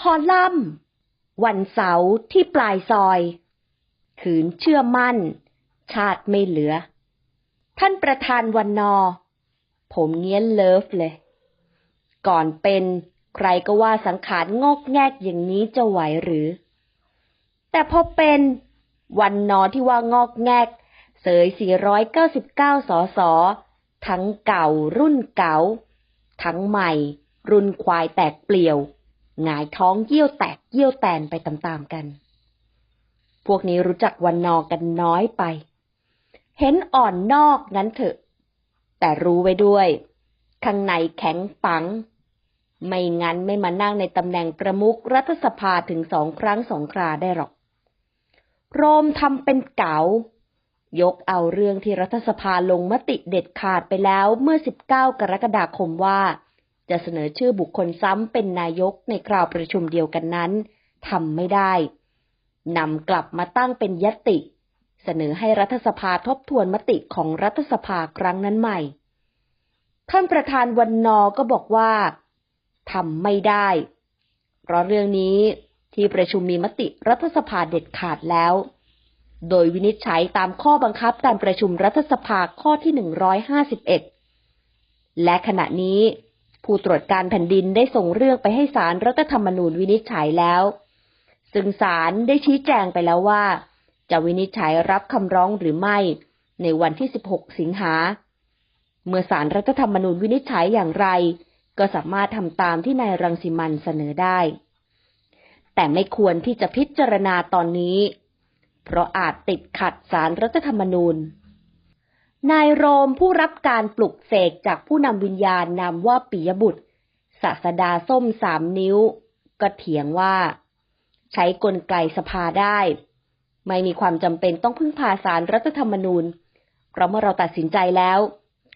คอลัมน์ วันเสาร์ที่ปลายซอย ขืนเชื่อมั่น ชาติไม่เหลือ ท่านประธานวันนอ ผมเงี้ยนเลิฟเลย ก่อนเป็นใครก็ว่าสังขารงอกแงกอย่างนี้จะไหวหรือ แต่พอเป็นวันนอที่ว่างอกแงก เสย 499 สอสอทั้งเก่ารุ่นเก่า ทั้งใหม่ รุ่นควายแตกเปลี่ยว หงายท้องเยี่ยวแตกเยี่ยวแตนไปตามๆกัน พวกนี้รู้จักวันนอกันน้อยไป เห็นอ่อนนอกงั้นเถอะ แต่รู้ไว้ด้วย ข้างในแข็งปัง ไม่งั้นไม่มานั่งในตำแหน่งประมุขรัฐสภาถึงสองครั้งสองคราได้หรอก โรมทำเป็นเก๋ายกเอาเรื่องที่รัฐสภาลงมติเด็ดขาดไปแล้วเมื่อ 19 กรกฎาคมว่า จะเสนอชื่อบุคคลซ้ำเป็นนายกในคราวประชุมเดียวกันนั้นทำไม่ได้นำกลับมาตั้งเป็นยติ เสนอให้รัฐสภาทบทวนมติของรัฐสภาครั้งนั้นใหม่ ท่านประธานวันนอก็บอกว่าทำไม่ได้ เพราะเรื่องนี้ที่ประชุมมีมติรัฐสภาเด็ดขาดแล้ว โดยวินิจฉัยตามข้อบังคับการประชุมรัฐสภาข้อที่ 151 และขณะนี้ ผู้ตรวจการแผ่นดินได้ส่งเรื่องไปให้ศาลรรัฐธรรมนูญวินิจฉัยแล้ว ซึ่งศาลได้ชี้แจงไปแล้วว่า จะวินิจฉัยรับคำร้องหรือไม่ในวันที่ 16 สิงหา เมื่อศาลรรัฐธรรมนูญวินิจฉัยอย่างไร ก็สามารถทำตามที่นายรังสิมันเสนอได้ แต่ไม่ควรที่จะพิจารณาตอนนี้ เพราะอาจติดขัดสารรัฐธรรมนูญ นายโรมผู้รับการปลุกเสกจากผู้นำวิญญาณนามว่าปิยบุตรศาสดาส้มสามนิ้ว ก็เถียงว่า ใช้กลไกสภาได้ ไม่มีความจำเป็นต้องพึ่งพาสารรัฐธรรมนูญ เพราะเมื่อเราตัดสินใจแล้ว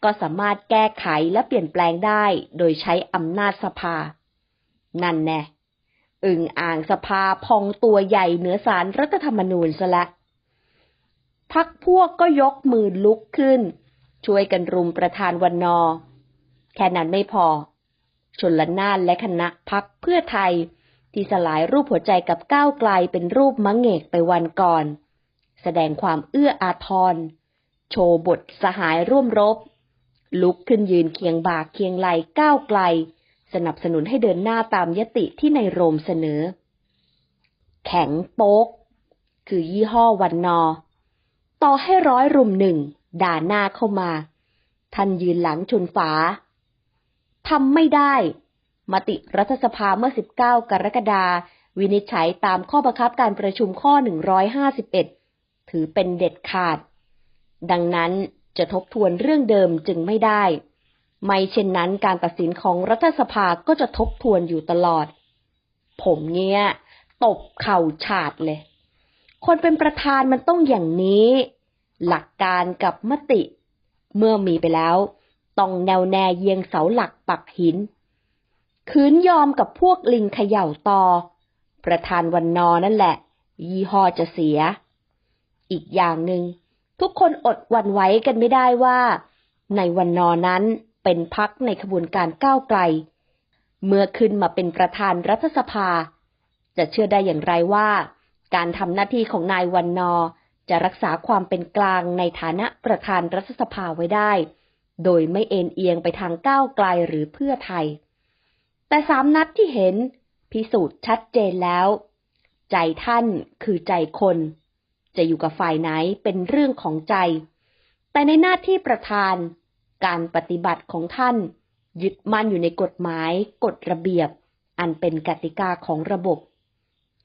ก็สามารถแก้ไขและเปลี่ยนแปลงได้ โดยใช้อำนาจสภา นั่นแน่อึ่งอ่างสภาพองตัวใหญ่เหนือสารรัฐธรรมนูญซะละ พักพวกก็ยกมือลุกขึ้น ช่วยกันรุมประธานวันนอ แค่นั้นไม่พอ ชนละนานและคณะพักเพื่อไทย ที่สลายรูปหัวใจกับก้าวไกลเป็นรูปมังเงกไปวันก่อน แสดงความเอื้ออาทร โชว์บทสหายร่วมรบ ลุกขึ้นยืนเคียงบ่าเคียงไหลก้าวไกล สนับสนุนให้เดินหน้าตามยติที่ในโรมเสนอ แข็งโป๊ก คือยี่ห้อวันนอ ต่อให้ร้อยรุมหนึ่ง ด่าหน้าเข้ามา ท่านยืนหลังชนฝาทำไม่ได้ มติรัฐสภาเมื่อ 19 กรกฎาวินิจฉัยตามข้อบังคับการประชุมข้อ 151 ถือเป็นเด็ดขาด ดังนั้นจะทบทวนเรื่องเดิมจึงไม่ได้ ไม่เช่นนั้นการตัดสินของรัฐสภาก็จะทบทวนอยู่ตลอด ผมเงี้ย ตบเข่าฉาดเลย คนเป็นประธานมันต้องอย่างนี้ หลักการกับมติ เมื่อมีไปแล้ว ต้องแนวแนเยียงเสาหลักปักหิน คืนยอมกับพวกลิงเขย่าต่อประธานวันนอนั่นแหละ ยี่ห้อจะเสีย อีกอย่างหนึ่งทุกคนอดวันไว้กันไม่ได้ว่า ในวันนอนั้นเป็นพักในขบวนการก้าวไกล เมื่อขึ้นมาเป็นประธานรัฐสภา จะเชื่อได้อย่างไรว่า การทำหน้าที่ของนายวันนอ จะรักษาความเป็นกลางในฐานะประธานรัฐสภาไว้ได้ โดยไม่เอ็นเอียงไปทางก้าวไกลหรือเพื่อไทย แต่สามนัดที่เห็น พิสูจน์ชัดเจนแล้ว ใจท่านคือใจคน จะอยู่กับฝ่ายไหนเป็นเรื่องของใจ แต่ในหน้าที่ประธาน การปฏิบัติของท่าน ยึดมั่นอยู่ในกฎหมาย กฎระเบียบ อันเป็นกติกาของระบบ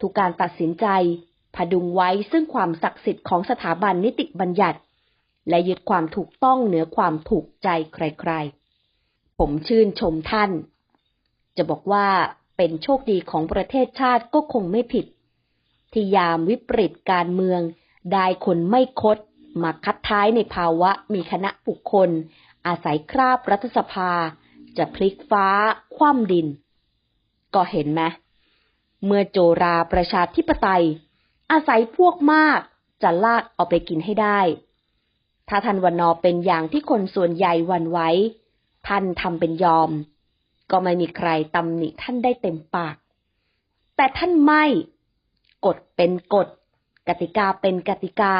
ทุกการตัดสินใจ พดุงไว้ซึ่งความศักดิ์สิทธิ์ของสถาบันนิติบัญญัติ และยึดความถูกต้องเหนือความถูกใจใครๆ ผมชื่นชมท่าน จะบอกว่าเป็นโชคดีของประเทศชาติก็คงไม่ผิด ที่ยามวิปริตการเมือง ได้คนไม่คดมาคัดท้ายในภาวะมีคณะบุคคล อาศัยคราบรัฐสภา จะพลิกฟ้า คว่ำดิน ก็เห็นไหมเมื่อโจราประชาธิปไตย อาศัยพวกมากจะลากเอาไปกินให้ได้ ถ้าท่านวันนอเป็นอย่างที่คนส่วนใหญ่วันไว้ ท่านทำเป็นยอม ก็ไม่มีใครตำหนิท่านได้เต็มปาก แต่ท่านไม่ กฎเป็นกฎ กติกาเป็นกติกา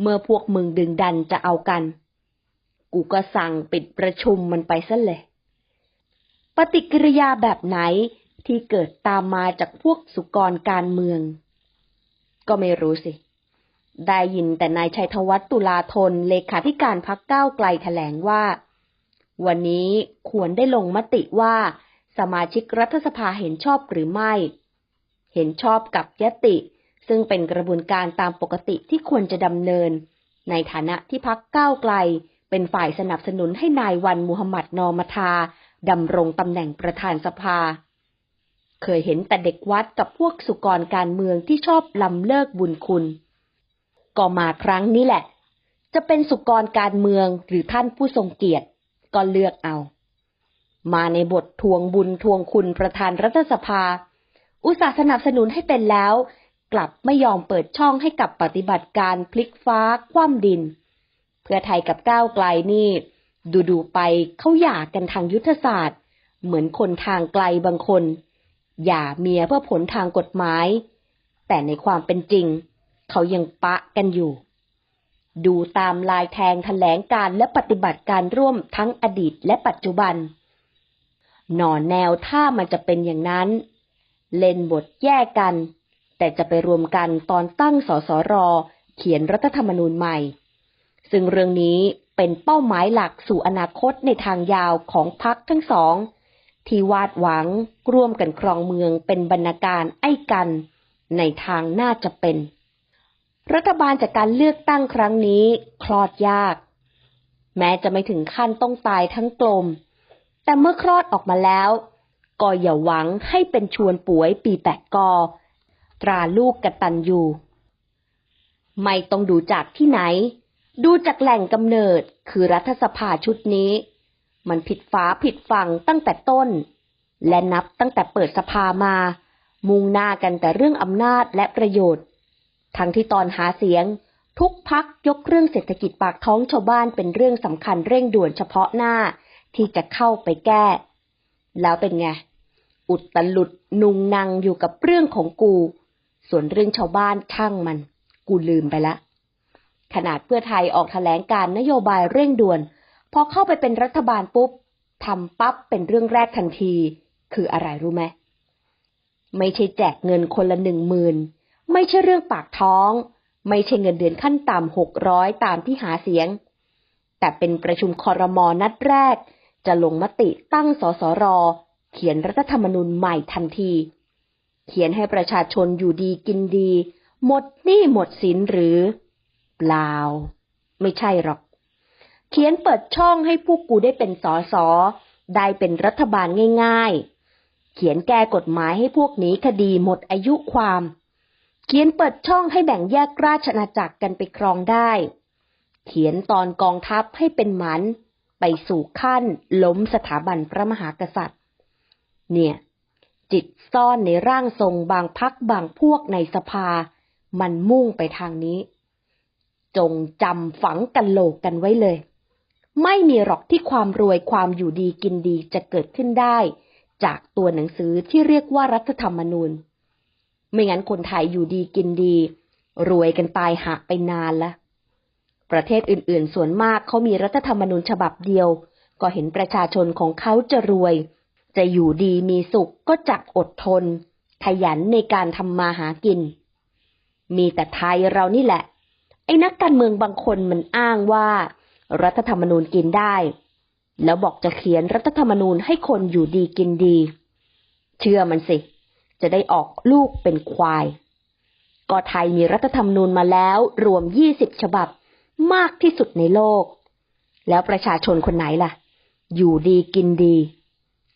เมื่อพวกมึงดึงดันจะเอากัน กูก็สั่งปิดประชุมมันไปซะเลย ปฏิกิริยาแบบไหนที่เกิดตามมาจากพวกสุกรการเมือง ก็ไม่รู้สิ ได้ยินแต่นายชัยธวัฒน์ตุลาธนเลขาธิการพักก้าวไกลแถลงว่า วันนี้ควรได้ลงมติว่าสมาชิกรัฐสภาเห็นชอบหรือไม่ เห็นชอบกับยติ ซึ่งเป็นกระบวนการตามปกติที่ควรจะดำเนิน ในฐานะที่พักก้าวไกล เป็นฝ่ายสนับสนุนให้นายวันมุฮัมมัดนอมทาดำรงตำแหน่งประธานสภา เคยเห็นแต่เด็กวัดกับพวกสุกรการเมืองที่ชอบลำเลิกบุญคุณ ก็มาครั้งนี้แหละ จะเป็นสุกรการเมืองหรือท่านผู้ทรงเกียรติ ก็เลือกเอา มาในบททวงบุญทวงคุณประธานรัฐสภา อุตสาห์สนับสนุนให้เป็นแล้ว กลับไม่ยอมเปิดช่องให้กับปฏิบัติการพลิกฟ้าคว่ำดิน เพื่อไทยกับก้าวไกลนี่ ดูดูๆไปเขาหย่ากันทางยุทธศาสตร์ เหมือนคนทางไกลบางคน หย่าเมียเพื่อผลทางกฎหมาย แต่ในความเป็นจริง เขายังปะกันอยู่ ดูตามลายแทงแถลงการและปฏิบัติการร่วมทั้งอดีตและปัจจุบัน หน่อแนวถ้ามันจะเป็นอย่างนั้น เล่นบทแยกกัน แต่จะไปรวมกันตอนตั้งสสรเขียนรัฐธรรมนูญใหม่ ซึ่งเรื่องนี้เป็นเป้าหมายหลักสู่อนาคตในทางยาวของพรรคทั้งสอง ที่วาดหวังร่วมกันครองเมืองเป็นบรรณาการไอ้กัน ในทางน่าจะเป็น รัฐบาลจากการเลือกตั้งครั้งนี้คลอดยาก แม้จะไม่ถึงขั้นต้องตายทั้งกลม แต่เมื่อคลอดออกมาแล้ว ก็อย่าหวังให้เป็นชวนป่วยปีแปดกอ ตราลูกกระตันยูไม่ต้องดูจากที่ไหน ดูจากแหล่งกำเนิดคือรัฐสภาชุดนี้ มันผิดฟ้าผิดฝั่งตั้งแต่ต้น และนับตั้งแต่เปิดสภามา มุ่งหน้ากันแต่เรื่องอำนาจและประโยชน์ ทั้งที่ตอนหาเสียง ทุกพักยกเรื่องเศรษฐกิจปากท้องชาวบ้านเป็นเรื่องสำคัญเร่งด่วนเฉพาะหน้าที่จะเข้าไปแก้ แล้วเป็นไง อุดตลุดนุงนังอยู่กับเรื่องของกู ส่วนเรื่องชาวบ้านช่างมัน กูลืมไปละขนาดเพื่อไทยออกแถลงการนโยบายเร่งด่วน พอเข้าไปเป็นรัฐบาลปุ๊บทำปั๊บเป็นเรื่องแรกทันที คืออะไรรู้ไหมไม่ใช่แจกเงินคนละหนึ่งหมื่นไม่ใช่เรื่องปากท้อง ไม่ใช่เงินเดือนขั้นต่ำหกร้อยตามที่หาเสียง แต่เป็นประชุมคอรมอนัดแรก จะลงมติตั้งสสร เขียนรัฐธรรมนูญใหม่ทันที เขียนให้ประชาชนอยู่ดีกินดี หมดหนี้หมดสินหรือ เปล่า ไม่ใช่หรอก เขียนเปิดช่องให้พวกกูได้เป็นสอสอได้เป็นรัฐบาลง่าย ๆ เขียนแก้กฎหมายให้พวกหนีคดีหมดอายุความ เขียนเปิดช่องให้แบ่งแยกราชอาณาจักรกันไปครองได้ เขียนตอนกองทัพให้เป็นหมัน ไปสู่ขั้นล้มสถาบันพระมหากษัตริย์ เนี่ย จิตซ่อนในร่างทรงบางพักบางพวกในสภา มันมุ่งไปทางนี้ จงจำฝังกันโหลกกันไว้เลย ไม่มีหรอกที่ความรวยความอยู่ดีกินดีจะเกิดขึ้นได้ จากตัวหนังสือที่เรียกว่ารัฐธรรมนูญ ไม่งั้นคนไทยอยู่ดีกินดี รวยกันตายหักไปนานละ ประเทศอื่นๆ ส่วนมากเขามีรัฐธรรมนูญฉบับเดียว ก็เห็นประชาชนของเขาจะรวย จะอยู่ดีมีสุขก็จักอดทน ขยันในการทำมาหากิน มีแต่ไทยเรานี่แหละ ไอ้นักการเมืองบางคนมันอ้างว่า รัฐธรรมนูญกินได้ แล้วบอกจะเขียนรัฐธรรมนูญให้คนอยู่ดีกินดี เชื่อมันสิ จะได้ออกลูกเป็นควาย ก็ไทยมีรัฐธรรมนูญมาแล้วรวม20ฉบับมากที่สุดในโลก แล้วประชาชนคนไหนล่ะ อยู่ดีกินดี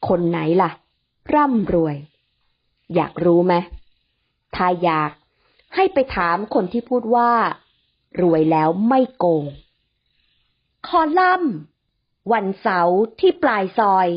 คนไหนล่ะ ร่ำรวย อยากรู้ไหมถ้าอยากให้ไปถามคนที่พูดว่า รวยแล้วไม่โกง คอลัมน์ วันเสาร์ที่ปลายซอย